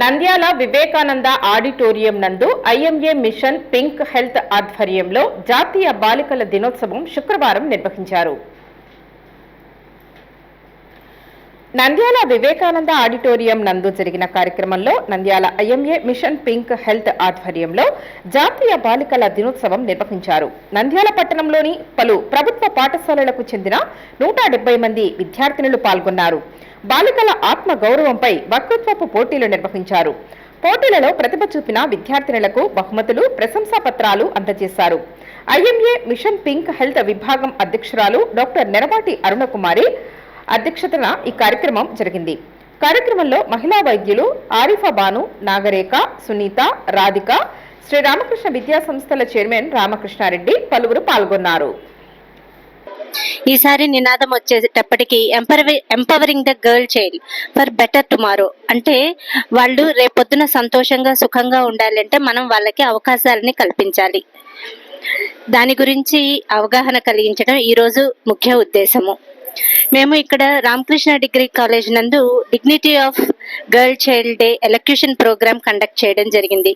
Nandyal Vivekananda auditorium నందు IMA mission pink health ఆధ్వర్యంలో జాతీయ బాలికల దినోత్సవం శుక్రవారం నిర్వహించారు. నంద్యాల వివేకానంద ఆడిటోరియం నందు జరిగిన కార్యక్రమంలో Nandyal IMA mission pink health ఆధ్వర్యంలో జాతీయ బాలికల దినోత్సవం నిర్వహించారు. నంద్యాల పట్టణంలోని పలు ప్రభుత్వ పాఠశాలలకు చెందిన నూట డెబ్బై మంది విద్యార్థినులు పాల్గొన్నారు. బాలికల ఆత్మ గౌరవంపై వక్తృత్వపు పోటీలు నిర్వహించారు. పోటీలలో ప్రతిభ చూపిన విద్యార్థినులకు బహుమతులు ప్రశంసా పత్రాలు అందజేశారు. ఐఎంఏ మిషన్ పింక్ హెల్త్ విభాగం అధ్యక్షురాలు డాక్టర్ నెరవాటి అరుణకుమారి అధ్యక్షతన ఈ కార్యక్రమం జరిగింది. కార్యక్రమంలో మహిళా వైద్యులు ఆరిఫా బాను నాగరేఖ సునీత రాధిక శ్రీ రామకృష్ణ విద్యా సంస్థల చైర్మన్ రామకృష్ణారెడ్డి పలువురు పాల్గొన్నారు. ఈసారి నినాదం వచ్చేటప్పటికి empower empowering the girl child for better tomorrow. అంటే వాళ్ళు రేపొద్దున సంతోషంగా సుఖంగా ఉండాలంటే మనం వాళ్ళకి అవకాశాలని కల్పించాలి. దాని గురించి అవగాహన కలిగించడం ఈరోజు ముఖ్య ఉద్దేశము. మేము ఇక్కడ రామకృష్ణ డిగ్రీ కాలేజ్ నందు dignity of girl child day elocution program conduct చేయడం జరిగింది.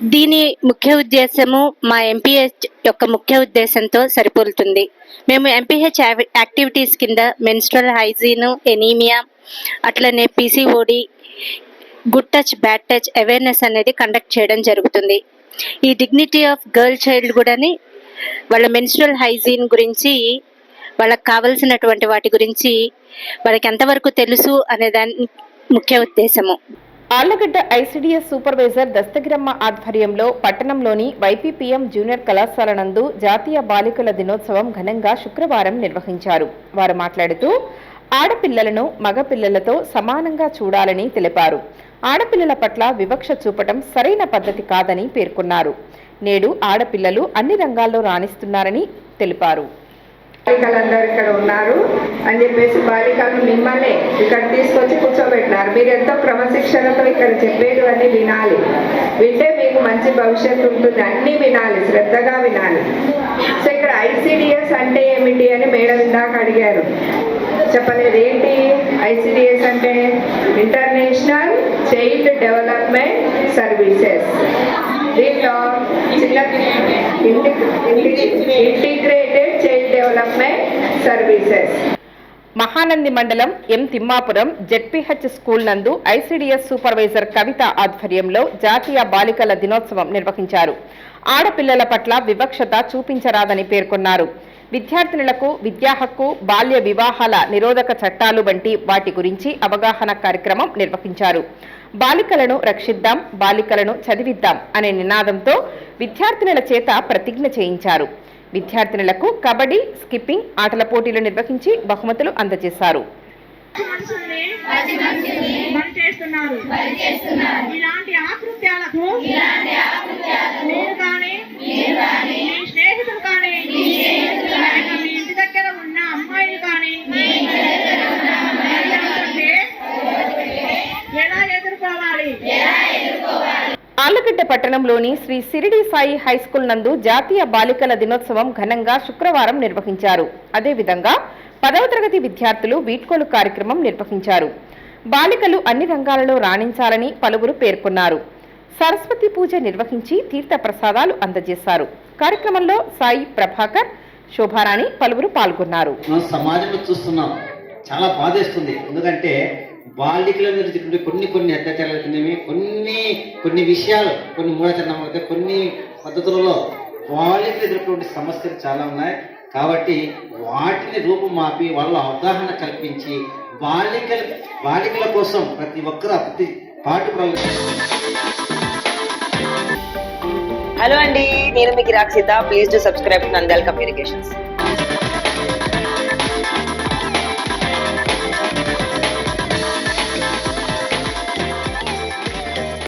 దీని ముఖ్య ఉద్దేశము మా ఎంపీహెచ్ యొక్క ముఖ్య ఉద్దేశంతో సరిపోలుతుంది. మేము ఎంపీహెచ్ యాక్టివిటీస్ కింద మెన్స్ట్రల్ హైజీన్ ఎనీమియా అట్లనే PCOD good touch bad touch awareness అనేది కండక్ట్ చేయడం జరుగుతుంది. ఈ డిగ్నిటీ ఆఫ్ గర్ల్ చైల్డ్ కూడాని వాళ్ళ మెన్స్ట్రల్ హైజీన్ గురించి వాళ్ళకి కావలసినటువంటి వాటి గురించి వాళ్ళకి ఎంతవరకు తెలుసు అనే దాని ముఖ్య ఉద్దేశము. ఆళ్ళగడ్డ ఐసిడిఎస్ సూపర్వైజర్ దస్తగిరమ్మ ఆధ్వర్యంలో పట్టణంలోని వైపీపీఎం జూనియర్ కళాశాల నందు జాతీయ బాలికల దినోత్సవం ఘనంగా శుక్రవారం నిర్వహించారు. వారు మాట్లాడుతూ ఆడపిల్లలను మగపిల్లలతో సమానంగా చూడాలని తెలిపారు. ఆడపిల్లల పట్ల వివక్ష చూపటం సరైన పద్ధతి కాదని పేర్కొన్నారు. నేడు ఆడపిల్లలు అన్ని రంగాల్లో రాణిస్తున్నారని తెలిపారు. బాలికలందరూ ఇక్కడ ఉన్నారు. అని చెప్పేసి బాలికలు మిమ్మల్ని ఇక్కడ తీసుకొచ్చి కూర్చోబెట్టినారు. మీరు ఎంతో క్రమశిక్షణతో ఇక్కడ చెప్పేటివన్నీ వినాలి. వింటే మీకు మంచి భవిష్యత్తు ఉంటుంది. అన్నీ వినాలి. శ్రద్ధగా వినాలి. సో ఇక్కడ ఐసిడిఎస్ అంటే ఏమిటి అని మేడం ఇందాక అడిగారు. చెప్పలేదు. ఏంటి? ఐసిడిఎస్ అంటే ఇంటర్నేషనల్ చైల్డ్ డెవలప్మెంట్ సర్వీసెస్. దీంట్లో చిన్న ఇంటిగ్రేటెడ్ డెవలప్మెంట్ సర్వీసెస్ మహానంది మండలం ఎం తిమ్మాపురం జెడ్పీహెచ్ స్కూల్ నందు ఐసిడిఎస్ సూపర్వైజర్ కవిత ఆధ్వర్యంలో జాతీయ బాలికల దినోత్సవం నిర్వహించారు. ఆడపిల్లల పట్ల వివక్షత చూపించరాదని పేర్కొన్నారు. విద్యార్థినులకు విద్యా హక్కు బాల్య వివాహాల నిరోధక చట్టాలు వంటి వాటి గురించి అవగాహన కార్యక్రమం నిర్వహించారు. బాలికలను రక్షిద్దాం బాలికలను చదివిద్దాం అనే నినాదంతో విద్యార్థినుల చేత ప్రతిజ్ఞ చేయించారు. విద్యార్థినులకు కబడ్డీ స్కిప్పింగ్ ఆటల పోటీలు నిర్వహించి బహుమతులు అందజేశారు. ఇలాంటి ఆకృత్యాలకు ఆళ్ళగడ్డ పట్టణంలోని శ్రీ సిరిడి సాయి హైస్కూల్ నందు జాతీయ బాలికల దినోత్సవం ఘనంగా శుక్రవారం నిర్వహించారు. అదేవిధంగా పదవ తరగతి విద్యార్థులు వీడ్కోలు కార్యక్రమం నిర్వహించారు. బాలికలు అన్ని రంగాలలో రాణించాలని పలువురు పేర్కొన్నారు. సరస్వతి పూజ నిర్వహించి తీర్థ ప్రసాదాలు అందజేశారు. కార్యక్రమంలో సాయి ప్రభాకర్ శోభారాణి పలువురు పాల్గొన్నారు. సమాజంలో చూస్తున్నాం. చాలా బాధేస్తుంది. ఎందుకంటే బాలికల మీద కొన్ని కొన్ని అత్యాచారాలు కిందవి కొన్ని కొన్ని విషయాలు కొన్ని మూఢచరణాలు కొన్ని పద్ధతులలో బాలికలు ఎదుర్కొనే సమస్యలు చాలా ఉన్నాయి. కాబట్టి వాటిని రూపుమాపి వాళ్ళ అవగాహన కల్పించి బాలికల బాలికల కోసం ప్రతి ఒక్కరు ప్రతి పాటు హలో అండి నేను మీకు Rakshitha please to subscribe Nandal communications